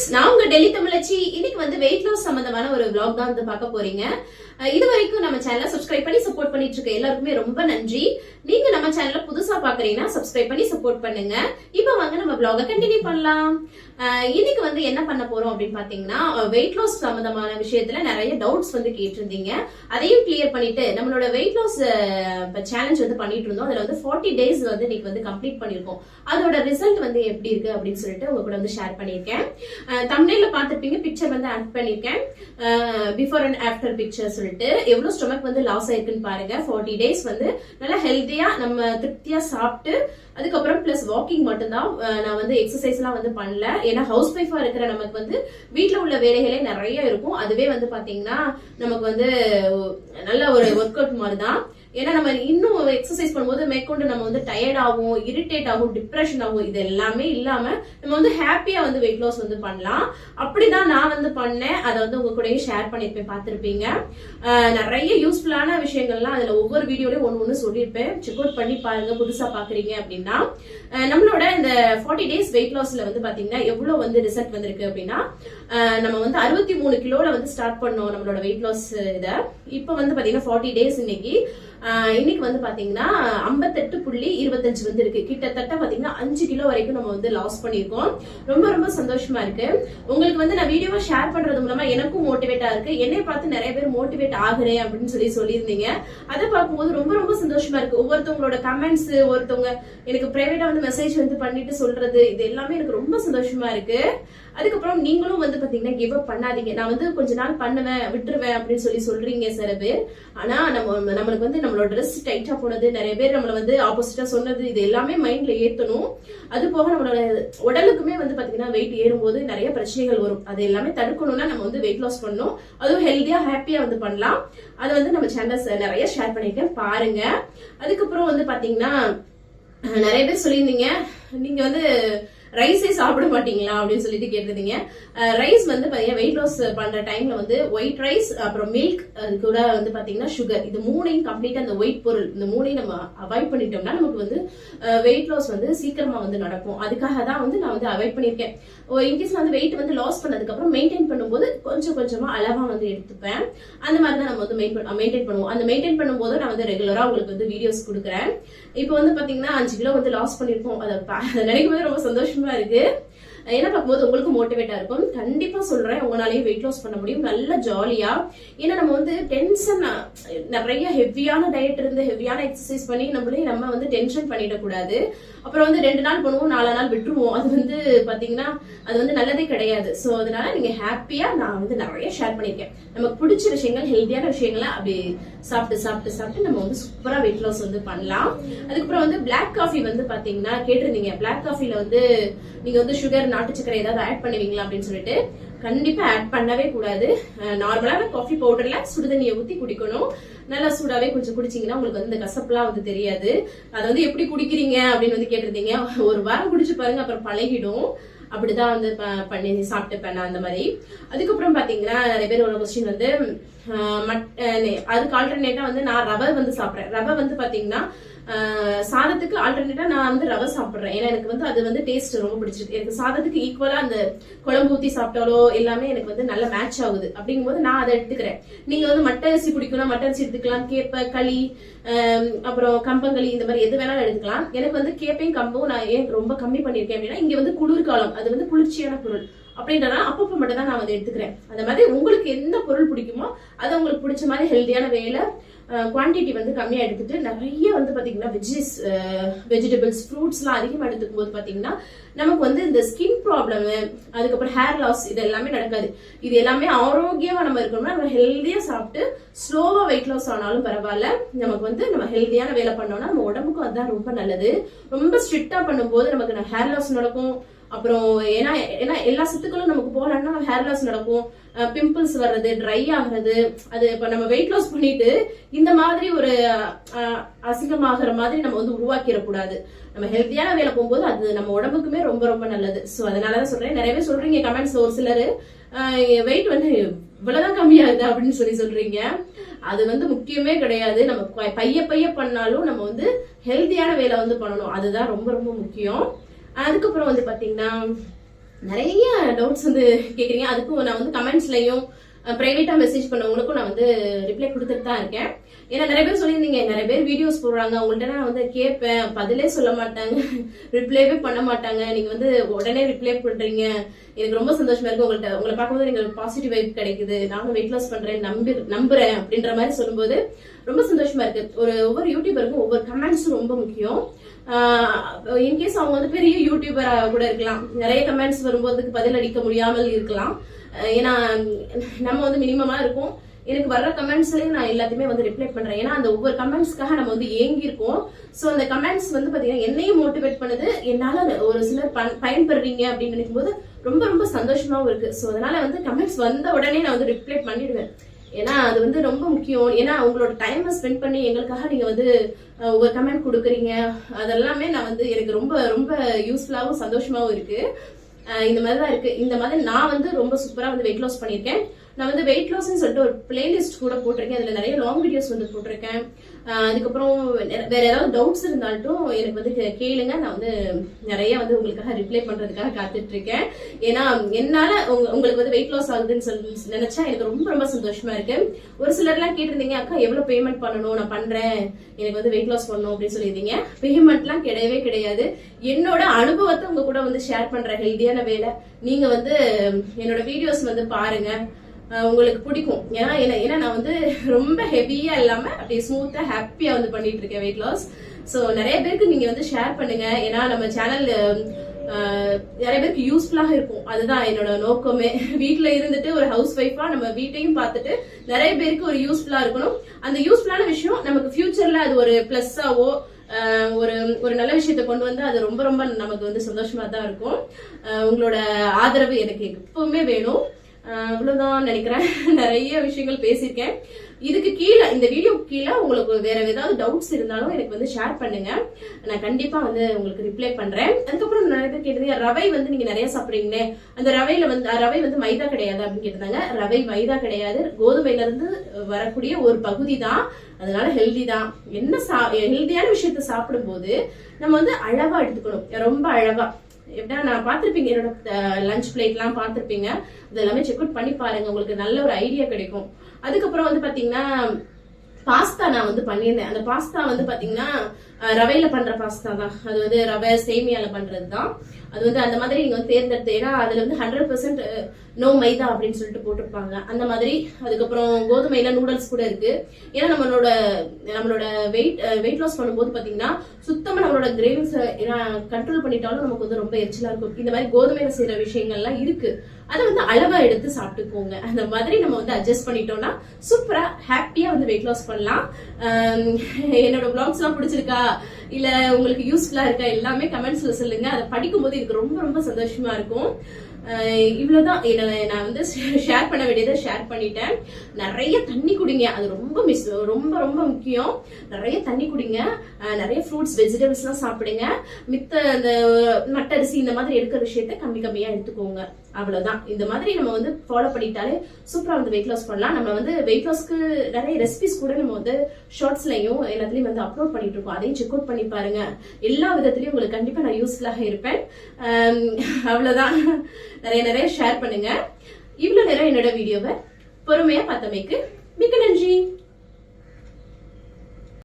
Friends நான் உங்க டெல்லி தமிழச்சி. இன்னைக்கு வந்து வெயிட் லாஸ் சம்பந்தமான ஒரு vlog தான் வந்து பார்க்க போறீங்க. இது வரைக்கும் நம்ம சேனலை சப்ஸ்கிரைப் பண்ணி சப்போர்ட் பண்ணிட்டு இருக்க எல்லாருக்குமே ரொம்ப நன்றி. நீங்க நம்ம சேனலை புதுசா பாக்குறீங்கன்னா சப்ஸ்கிரைப் பண்ணி சப்போர்ட் பண்ணுங்க. இப்போ வாங்க நம்ம vlog கண்டினியூ பண்ணலாம். இன்னைக்கு வந்து என்ன பண்ண போறோம் அப்படின்னு பாத்தீங்கன்னா வெயிட் லாஸ் சம்பந்தமான விஷயத்துல நிறைய டவுட்ஸ் வந்து கேட்டிருந்தீங்க. அதையும் கிளியர் பண்ணிட்டு நம்மளோட வெயிட் லாஸ் சேலஞ்ச் வந்து பண்ணிட்டு இருந்தோம். அதுல வந்து ஃபார்ட்டி டேஸ் வந்து இன்னைக்கு வந்து கம்ப்ளீட் பண்ணிருக்கோம் அதோட ரிசல்ட் வந்து எப்படி இருக்கு அப்படின்னு சொல்லிட்டு உங்க கூட வந்து ஷேர் பண்ணியிருக்கேன். தமிழ்ல பார்த்துருப்பீங்க பிக்சர் வந்து ஆட் பண்ணியிருக்கேன் பிஃபோர் அண்ட் ஆஃப்டர் பிக்சர் சொல்லிட்டு. எவ்வளவு ஸ்டொமக் வந்து லாஸ் ஆயிருக்குன்னு பாருங்க. ஃபார்ட்டி டேஸ் வந்து நல்லா ஹெல்த்தியா நம்ம திருப்தியா சாப்பிட்டு அதுக்கப்புறம் பிளஸ் வாக்கிங் மட்டும்தான் நான் வந்து எக்ஸசைஸ் எல்லாம் வந்து பண்ணல. ஏன்னா ஹவுஸ் ஒய்ஃபா இருக்கிற நமக்கு வந்து வீட்டில் உள்ள வேலைகளே நிறைய இருக்கும். அதுவே வந்து பாத்தீங்கன்னா நமக்கு வந்து நல்ல ஒரு ஒர்க் அவுட் மாதிரி தான் ஏன்னா நம்ம இன்னும் எக்ஸசைஸ் பண்ணும்போது மேற்கொண்டு நம்ம வந்து டயர்ட் ஆகும் இரிட்டேட் ஆகும் டிப்ரெஷன் ஆகும் இது எல்லாமே இல்லாம நம்ம வந்து ஹாப்பியா வந்து வெயிட் லாஸ் வந்து பண்ணலாம். அப்படிதான் நான் வந்து பண்ணேன். அதை வந்து உங்க கூடயே ஷேர் பண்ணிருப்பேன் பார்த்திருப்பீங்க. நிறைய யூஸ்ஃபுல்லான விஷயங்கள்லாம் அதுல ஒவ்வொரு வீடியோலயும் ஒன்னு ஒன்று சொல்லியிருப்பேன். செக் அவுட் பண்ணி பாருங்க புதுசா பாக்குறீங்க அப்படின்னா. நம்மளோட இந்த ஃபார்ட்டி டேஸ் வெயிட் லாஸ்ல வந்து பாத்தீங்கன்னா எவ்வளவு வந்து ரிசல்ட் வந்திருக்கு அப்படின்னா நம்ம வந்து அறுபத்தி மூணு கிலோல வந்து ஸ்டார்ட் பண்ணோம் நம்மளோட வெயிட் லாஸ் இதை. இப்போ வந்து பாத்தீங்கன்னா ஃபார்ட்டி டேஸ் இன்னைக்கு இன்னைக்கு வந்து பாத்தீங்கன்னா ஐம்பத்தெட்டு புள்ளி இருபத்தஞ்சு வந்து இருக்கு. கிட்டத்தட்ட பாத்தீங்கன்னா அஞ்சு கிலோ வரைக்கும் நம்ம வந்து லாஸ் பண்ணியிருக்கோம். ரொம்ப ரொம்ப சந்தோஷமா இருக்கு. உங்களுக்கு வந்து நான் வீடியோவை ஷேர் பண்றது மூலமா எனக்கும் மோட்டிவேட்டா இருக்கு. என்னை பார்த்து நிறைய பேர் மோட்டிவேட் ஆகுறேன் அப்படின்னு சொல்லி சொல்லியிருந்தீங்க. அதை பார்க்கும்போது ரொம்ப ரொம்ப சந்தோஷமா இருக்கு. ஒவ்வொருத்தவங்களோட கமெண்ட்ஸ் ஒருத்தவங்க எனக்கு பிரைவேட்டா வந்து மெசேஜ் வந்து பண்ணிட்டு சொல்றது இது எல்லாமே எனக்கு ரொம்ப சந்தோஷமா இருக்கு. அதுக்கப்புறம் நீங்களும் வந்து பாத்தீங்கன்னா கிவ் அப் பண்ணாதீங்க. நான் வந்து கொஞ்ச நாள் பண்ணுவேன் விட்டுருவேன் அப்படின்னு சொல்லி சொல்றீங்க சில பேர். ஆனா நம்ம நம்மளுக்கு வந்து நம்மளோட ட்ரெஸ் டைட்டா போனது நிறைய பேர் நம்மள வந்து ஆப்போசிட்டா சொன்னது இது எல்லாமே மைண்ட்ல ஏத்தணும். அது போக நம்மளோட உடலுக்குமே வந்து பாத்தீங்கன்னா வெயிட் ஏறும்போது நிறைய பிரச்சனைகள் வரும். அது எல்லாமே தடுக்கணும்னா நம்ம வந்து வெயிட் லாஸ் பண்ணணும். அதுவும் ஹெல்த்தியா ஹாப்பியா வந்து பண்ணலாம். அது வந்து நம்ம சேனல்ஸ் நிறைய ஷேர் பண்ணிருக்கேன் பாருங்க. அதுக்கப்புறம் வந்து பாத்தீங்கன்னா நிறைய பேர் சொல்லியிருந்தீங்க. நீங்க வந்து ரைஸே சாப்பிட மாட்டீங்களா அப்படின்னு சொல்லிட்டு கேட்டிருந்தீங்க. ரைஸ் வந்து பாத்தீங்கன்னா வெயிட் லாஸ் பண்ற டைம்ல வந்து ஒயிட் ரைஸ் அப்புறம் மில்க் அது கூட வந்து பாத்தீங்கன்னா சுகர் இது மூணையும் கம்ப்ளீட்டா அந்த ஒயிட் பொருள் இந்த மூணையும் நம்ம அவாய்ட் பண்ணிட்டோம்னா நமக்கு வந்து வெயிட் லாஸ் வந்து சீக்கிரமா வந்து நடக்கும். அதுக்காக தான் வந்து நான் வந்து அவாய்ட் பண்ணியிருக்கேன். இன்கேஸ் வந்து வெயிட் வந்து லாஸ் பண்ணதுக்கு அப்புறம் மெயின்டைன் பண்ணும்போது கொஞ்சம் கொஞ்சமா அளவா வந்து எடுத்துப்பேன். அந்த மாதிரி தான் நம்ம வந்து மெயின்டைன் பண்ணுவோம். அந்த மெயின்டைன் பண்ணும்போது நான் வந்து ரெகுலரா உங்களுக்கு வந்து வீடியோஸ் கொடுக்குறேன். இப்போ வந்து பாத்தீங்கன்னா அஞ்சு கிலோ வந்து லாஸ் பண்ணிருக்கோம். அதை அதை நினைக்கும் போது ரொம்ப சந்தோஷமா இருக்கு. என்ன பார்க்கும்போது உங்களுக்கு மோட்டிவேட்டா இருக்கும். கண்டிப்பா சொல்றேன் உங்களாலேயும் வெயிட் லாஸ் பண்ண முடியும். நல்ல ஜாலியா ஏன்னா நம்ம வந்து டென்ஷன் நிறைய ஹெவியான டயட் இருந்து ஹெவியான எக்ஸசைஸ் பண்ணி நம்மளே நம்ம வந்து டென்ஷன் பண்ணிடக்கூடாது. அப்புறம் வந்து ரெண்டு நாள் பண்ணுவோம் நாலு நாள் விட்டுருவோம். அது வந்து பாத்தீங்கன்னா அது வந்து நல்லதே கிடையாது. சோ அதனால நீங்க ஹாப்பியா நான் வந்து நிறைய ஷேர் பண்ணிருக்கேன். நமக்கு பிடிச்ச விஷயங்கள் ஹெல்த்தியான விஷயங்களை அப்படி சாப்பிட்டு சாப்பிட்டு சாப்பிட்டு நம்ம வந்து சூப்பரா வெயிட் லாஸ் வந்து பண்ணலாம். அதுக்கப்புறம் வந்து பிளாக் காஃபி வந்து பாத்தீங்கன்னா கேட்டிருந்தீங்க. பிளாக் காஃபில வந்து நீங்க வந்து சுகர் நாட்டு சக்கரை ஏதாவது ஆட் பண்ணுவீங்களா அப்படின்னு சொல்லிட்டு கண்டிப்பா ஆட் பண்ணவே கூடாது. நார்மலான காஃபி பவுடர்ல சுடுதண்ணியை ஊத்தி குடிக்கணும். நல்லா சூடாவே கொஞ்சம் குடிச்சீங்கன்னா உங்களுக்கு வந்து இந்த கசப்புலாம் வந்து தெரியாது. அதை வந்து எப்படி குடிக்கிறீங்க அப்படின்னு வந்து கேட்டிருந்தீங்க. ஒரு வாரம் குடிச்சு பாருங்க அப்புறம் பழகிடும். அப்படிதான் வந்து ப- பண்ணி சாப்பிட்டுப்பேன் நான் அந்த மாதிரி. அதுக்கப்புறம் பாத்தீங்கன்னா நிறைய பேர் ஒரு கொஸ்டின் வந்து அதுக்கு ஆல்டர்னேட்டா வந்து நான் ரவை வந்து சாப்பிடுறேன். ரவை வந்து பாத்தீங்கன்னா சாதத்துக்கு ஆல்டர்னேட்டா நான் வந்து ரவை சாப்பிடுறேன். ஏன்னா எனக்கு வந்து அது வந்து டேஸ்ட் ரொம்ப பிடிச்சிருக்கு. எனக்கு சாதத்துக்கு ஈக்குவலா அந்த குழம்பு ஊத்தி சாப்பிட்டாலோ எல்லாமே எனக்கு வந்து நல்ல மேட்ச் ஆகுது. அப்படிங்கும்போது நான் அதை எடுத்துக்கிறேன். நீங்க வந்து மட்டை அரிசி பிடிக்கணும் மட்டை அரிசி எடுத்துக்கலாம் கேப்ப களி அப்புறம் கம்பங்களி இந்த மாதிரி எது வேணாலும் எடுத்துக்கலாம். எனக்கு வந்து கேப்பையும் கம்பும் நான் ஏன் ரொம்ப கம்மி பண்ணிருக்கேன் அப்படின்னா இங்க வந்து குளிர்காலம். அது வந்து குளிர்ச்சியான பொருள். அப்படின்றதான் அப்பப்போ மட்டும் தான் நான் வந்து எடுத்துக்கிறேன். அந்த மாதிரி உங்களுக்கு எந்த பொருள் பிடிக்குமோ அது உங்களுக்கு பிடிச்ச மாதிரி ஹெல்த்தியான வேல குவான்டிட்டி வந்து கம்மியாக எடுத்துட்டு நிறைய வந்து பார்த்தீங்கன்னா வெஜிஸ் வெஜிடபிள்ஸ் ஃப்ரூட்ஸ்லாம் அதிகமாக எடுத்துக்கும் போது பார்த்தீங்கன்னா நமக்கு வந்து இந்த ஸ்கின் ப்ராப்ளம் அதுக்கப்புறம் ஹேர் லாஸ் இது எல்லாமே நடக்காது. இது எல்லாமே ஆரோக்கியமாக நம்ம இருக்கணும்னா நம்ம ஹெல்த்தியாக சாப்பிட்டு ஸ்லோவாக வெயிட் லாஸ் ஆனாலும் பரவாயில்ல. நமக்கு வந்து நம்ம ஹெல்த்தியான வேலை பண்ணோம்னா நம்ம உடம்புக்கும் அதுதான் ரொம்ப நல்லது. ரொம்ப ஸ்ட்ரிக்டாக பண்ணும்போது நமக்கு ஹேர் லாஸ் நடக்கும். அப்புறம் ஏன்னா ஏன்னா எல்லா சத்துக்களும் நமக்கு போகலன்னா ஹேர் லாஸ் நடக்கும். பிம்பிள்ஸ் வர்றது ட்ரை ஆகுறது அது இப்ப நம்ம வெயிட் லாஸ் பண்ணிட்டு இந்த மாதிரி ஒரு அசிங்கமாகிற மாதிரி நம்ம வந்து உருவாக்கிடக்கூடாது. நம்ம ஹெல்த்தியான வேலை போகும்போது அது நம்ம உடம்புக்குமே ரொம்ப ரொம்ப நல்லது. சோ அதனாலதான் சொல்றேன். நிறைய பேர் சொல்றீங்க கமெண்ட்ஸ் ஒரு சிலர் வெயிட் வந்து இவ்வளவுதான் கம்மியாகுது அப்படின்னு சொல்லி சொல்றீங்க. அது வந்து முக்கியமே கிடையாது. நம்ம ப- பைய பைய பண்ணாலும் நம்ம வந்து ஹெல்த்தியான வேலை வந்து பண்ணணும். அதுதான் ரொம்ப ரொம்ப முக்கியம். அதுக்கப்புறம் வந்து பாத்தீங்கன்னா நிறைய டவுட்ஸ் வந்து கேக்குறீங்க. அதுக்கும் நான் வந்து கமெண்ட்ஸ்லயும் பிரைவேட்டா மெசேஜ் பண்ணவங்களுக்கும் நான் வந்து ரிப்ளை கொடுத்துட்டு தான் இருக்கேன். ஏன்னா நிறைய பேர் சொல்லியிருந்தீங்க நிறைய பேர் வீடியோஸ் போடுறாங்க. அவங்கள்ட்ட நான் வந்து கேட்பேன். பதிலே சொல்ல மாட்டாங்க. ரிப்ளைவே பண்ண மாட்டாங்க. நீங்க வந்து உடனே ரிப்ளை பண்றீங்க. எனக்கு ரொம்ப சந்தோஷமா இருக்கு. உங்கள்ட்ட உங்களை பார்க்கும்போது எனக்கு பாசிட்டிவ் வைப் கிடைக்குது. நானும் வெயிட் லாஸ் பண்றேன். நம்பி நம்புறேன் அப்படின்ற மாதிரி சொல்லும்போது ரொம்ப சந்தோஷமா இருக்கு. ஒரு ஒவ்வொரு யூடியூபருக்கும் ஒவ்வொரு கமெண்ட்ஸும் ரொம்ப முக்கியம். இன்கேஸ் அவங்க வந்து பெரிய யூடியூபரா கூட இருக்கலாம். நிறைய கமெண்ட்ஸ் வரும்போதுக்கு பதில் அளிக்க முடியாமல் இருக்கலாம். ஏன்னா நம்ம வந்து மினிமமா இருக்கும் எனக்கு வர்ற கமெண்ட்ஸ்லயும் நான் எல்லாத்தையுமே வந்து ரிப்ளை பண்றேன். ஏன்னா அந்த ஒவ்வொரு கமெண்ட்ஸ்க்காக நம்ம வந்து ஏங்கி இருக்கோம் அந்த கமெண்ட்ஸ் வந்து பாத்தீங்கன்னா என்னையும் மோட்டிவேட் பண்ணுது. என்னால ஒரு சிலர் பயன்படுறீங்க அப்படின்னு நினைக்கும் போது ரொம்ப ரொம்ப சந்தோஷமாவும் இருக்கு. ஸோ அதனால வந்து கமெண்ட்ஸ் வந்த உடனே நான் வந்து ரிப்ளை பண்ணிடுவேன். ஏன்னா அது வந்து ரொம்ப முக்கியம். ஏன்னா உங்களோட டைமை ஸ்பெண்ட் பண்ணி எங்களுக்காக நீங்க வந்து ஒரு கமெண்ட் கொடுக்குறீங்க. அதெல்லாமே நான் வந்து எனக்கு ரொம்ப ரொம்ப யூஸ்ஃபுல்லாகவும் சந்தோஷமாகவும் இருக்கு. இந்த மாதிரி தான் இருக்கு. இந்த மாதிரி நான் வந்து ரொம்ப சூப்பராக வந்து வெயிட் லாஸ் பண்ணியிருக்கேன். நான் வந்து வெயிட் லாஸ்ன்னு சொல்லிட்டு ஒரு பிளேலிஸ்ட் கூட போட்டிருக்கேன். அதில் நிறைய லாங் வீடியோஸ் வந்து போட்டிருக்கேன். அதுக்கப்புறம் வேற- ஏதாவது டவுட்ஸ் இருந்தாலும் எனக்கு வந்து கே- கேளுங்க. நான் வந்து நிறைய வந்து உங்களுக்காக ரிப்ளை பண்றதுக்காக காத்துட்டு இருக்கேன் ஏன்னா என்னால உங்களுக்கு வந்து வெயிட் லாஸ் ஆகுதுன்னு சொல்லி நினைச்சா எனக்கு ரொம்ப ரொம்ப சந்தோஷமா இருக்கு. ஒரு சிலர்லாம் கேட்டிருந்தீங்க அக்கா எவ்வளவு பேமெண்ட் பண்ணணும்? நான் பண்றேன். எனக்கு வந்து வெயிட் லாஸ் பண்ணணும் அப்படின்னு சொல்லியிருந்தீங்க. பேமெண்ட்லாம் கிடையவே கிடையாது. என்னோட அனுபவத்தை உங்க கூட வந்து ஷேர் பண்ற ஹெல்தியான வேலை. நீங்க வந்து என்னோட வீடியோஸ் வந்து பாருங்க. உங்களுக்கு பிடிக்கும். ஏன்னா என்ன- ஏன்னா நான் வந்து ரொம்ப ஹெவியா இல்லாம அப்படியே ஸ்மூத்தா ஹாப்பியா வந்து பண்ணிட்டு இருக்கேன் வெயிட் லாஸ் ஸோ நிறைய பேருக்கு நீங்க வந்து ஷேர் பண்ணுங்க. ஏன்னா நம்ம சேனல் நிறைய பேருக்கு யூஸ்ஃபுல்லாக இருக்கும். அதுதான் என்னோட நோக்கமே. வீட்டில் இருந்துட்டு ஒரு ஹவுஸ் ஒய்ஃபா நம்ம வீட்டையும் பார்த்துட்டு நிறைய பேருக்கு ஒரு யூஸ்ஃபுல்லாக இருக்கணும். அந்த யூஸ்ஃபுல்லான விஷயம் நமக்கு ஃபியூச்சர்ல அது ஒரு பிளஸ்ஸாவோ ஒரு ஒரு நல்ல விஷயத்தை கொண்டு வந்து அது ரொம்ப ரொம்ப நமக்கு வந்து சந்தோஷமா தான் இருக்கும். உங்களோட ஆதரவு எனக்கு எப்பவுமே வேணும். இவ்வளவுதான் நினைக்கிறேன். நிறைய விஷயங்கள் பேசியிருக்கேன். இதுக்கு கீழே இந்த வீடியோ கீழே உங்களுக்கு வேற ஏதாவது டவுட்ஸ் இருந்தாலும் எனக்கு வந்து ஷேர் பண்ணுங்க. நான் கண்டிப்பா வந்து உங்களுக்கு ரிப்ளை பண்றேன். அதுக்கப்புறம் நிறைய பேர் கேட்டது ரவை வந்து நீங்க நிறைய சாப்பிடுறீங்களே. அந்த ரவையில வந்து ரவை வந்து மைதா கிடையாது அப்படின்னு கேட்டிருந்தாங்க. ரவை மைதா கிடையாது. கோதுமையில இருந்து வரக்கூடிய ஒரு பகுதி தான். அதனால ஹெல்தி தான். என்ன சா ஹெல்தியான விஷயத்த சாப்பிடும்போது நம்ம வந்து அளவா எடுத்துக்கணும். ரொம்ப அளவா. எப்படின்னா நான் பார்த்திருப்பீங்க என்னோட லஞ்ச் பிளேட்லாம் பார்த்துருப்பீங்க. இது எல்லாமே செக் அவுட் பண்ணி பாருங்க உங்களுக்கு நல்ல ஒரு ஐடியா கிடைக்கும். அதுக்கப்புறம் வந்து பாத்தீங்கன்னா பாஸ்தா நான் வந்து பண்ணியிருந்தேன். அந்த பாஸ்தா வந்து பாத்தீங்கன்னா ரவையில பண்ற பாஸ்தா தான். அது வந்து ரவை சேமியால பண்றது தான் அது வந்து அந்த மாதிரி நீங்க வந்து தேர்ந்தெடுத்து ஏன்னா அதுல வந்து ஹண்ட்ரட் பெர்சென்ட் நோ மைதா அப்படின்னு சொல்லிட்டு போட்டிருப்பாங்க. அந்த மாதிரி அதுக்கப்புறம் கோதுமையில நூடுல்ஸ் கூட இருக்கு. ஏன்னா நம்மளோட நம்மளோட வெயிட் வெயிட் லாஸ் பண்ணும்போது பாத்தீங்கன்னா சுத்தமா நம்மளோட கிரேவிங்ஸ் கண்ட்ரோல் பண்ணிட்டாலும் நமக்கு வந்து ரொம்ப எரிச்சலா இருக்கும். இந்த மாதிரி கோதுமையில செய்யற விஷயங்கள்லாம் இருக்கு. அதை வந்து அளவா எடுத்து சாப்பிட்டுக்கோங்க. அந்த மாதிரி நம்ம வந்து அட்ஜஸ்ட் பண்ணிட்டோம்னா சூப்பரா ஹாப்பியா வந்து வெயிட் லாஸ் பண்ணலாம். என்னோட பிளாக்ஸ் எல்லாம் பிடிச்சிருக்கா? இல்ல உங்களுக்கு யூஸ்ஃபுல்லா இருக்கா? எல்லாமே கமெண்ட்ஸ்ல சொல்லுங்க. அதை படிக்கும்போது எனக்கு ரொம்ப ரொம்ப சந்தோஷமா இருக்கும். இவ்வளவுதான். என்ன நான் வந்து ஷேர் பண்ண வேண்டியதை ஷேர் பண்ணிட்டேன். நிறைய தண்ணி குடிங்க. அது ரொம்ப மிஸ் ரொம்ப ரொம்ப முக்கியம். நிறைய தண்ணி குடிங்க. நிறைய ஃப்ரூட்ஸ் வெஜிடபிள்ஸ் எல்லாம் சாப்பிடுங்க. மித்த அந்த மட்டரிசி இந்த மாதிரி எடுக்கிற விஷயத்த கம்மி கம்மியா எடுத்துக்கோங்க. அவ்வளவுதான். இந்த மாதிரி நம்ம வந்து ஃபாலோ பண்ணிட்டாலே சூப்பரா வந்து வெயிட் லாஸ் பண்ணலாம். நம்ம வந்து வெயிட் லாஸ்க்கு நிறைய ரெசிபிஸ் கூட நம்ம வந்து ஷார்ட்ஸ்லயும் எல்லாத்துலயும் வந்து அப்லோட் பண்ணிட்டு இருக்கோம். அதையும் செக் அவுட் பண்ணி பாருங்க. எல்லா விதத்திலயும் உங்களுக்கு கண்டிப்பா நான் யூஸ்ஃபுல்லாக இருப்பேன். அவ்வளவுதான். நிறைய நிறைய ஷேர் பண்ணுங்க. இவ்வளவு நேரம் என்னோட வீடியோவை பொறுமையா பார்த்தமைக்கு மிக்க நன்றி.